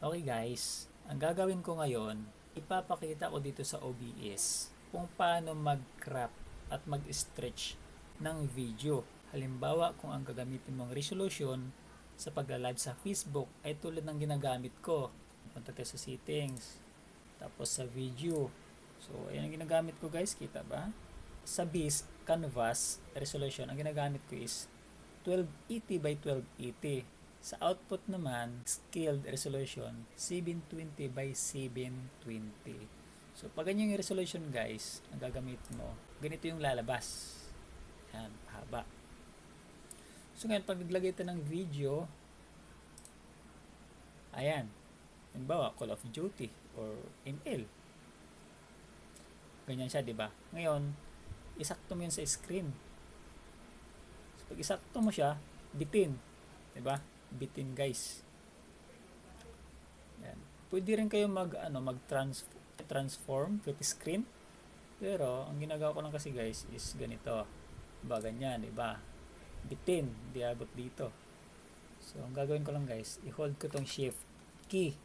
Okay guys, ang gagawin ko ngayon, ipapakita ko dito sa OBS kung paano mag-crop at mag-stretch ng video. Halimbawa, kung ang gagamitin mong resolution sa pagla-live sa Facebook ay tulad ng ginagamit ko. Punta tayo sa settings, tapos sa video. So, ayan ang ginagamit ko guys, kita ba? Sa BIS Canvas resolution, ang ginagamit ko is 1280 by 1280. Sa output naman, scaled resolution, 720 by 720. So, pag ganyan yung resolution guys, ang gagamit mo, ganito yung lalabas. Yan, haba. So, ngayon, pag naglagay ito ng video, ayan, halimbawa, Call of Duty or ML. Ganyan siya, di ba? Ngayon, isakto mo yun sa screen. So, pag isakto mo siya, bitin. Di ba? Bitin, guys. Yan. Pwede rin kayo mag, ano, mag -trans transform with screen. Pero, ang ginagawa ko lang kasi guys is ganito. Ba, ganyan, di ba? Bitin, di abot dito. So, ang gagawin ko lang guys, i-hold ko tong shift key.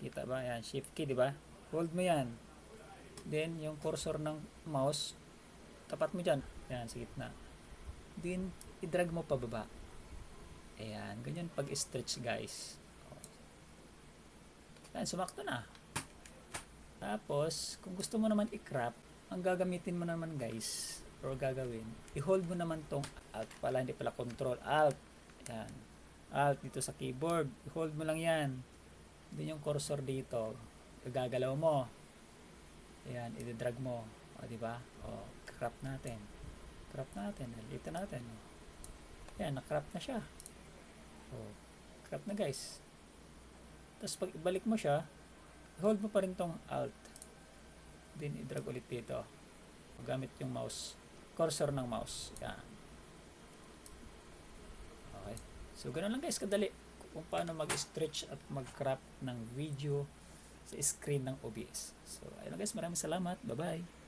Kita ba? Yan, shift key, di ba? Hold mo yan. Then, yung cursor ng mouse, tapat mo dyan. Yan, sa gitna. Then, i-drag mo pababa. Ayan, ganyan pag-stretch guys. Yan, sumakto na. Tapos, kung gusto mo naman i-crop, ang gagamitin mo naman guys, or gagawin, i-hold mo naman tong alt pala, hindi pala control, alt. Yan. Alt dito sa keyboard. I-hold mo lang yan. Then yung cursor dito, gagalaw mo. Ayan, i-drag mo. O, di ba? O, crop natin. Crop natin. Dito natin. Ayan, na-crop na siya. O, crop na guys. Tapos pag ibalik mo siya, hold mo pa rin tong alt. Then i-drag ulit dito. Gamit yung mouse. Cursor ng mouse. Yan. Okay. So, ganun lang guys, kadali. Kung paano mag-stretch at mag-crop ng video sa screen ng OBS. So, ayun guys, maraming salamat. Bye-bye.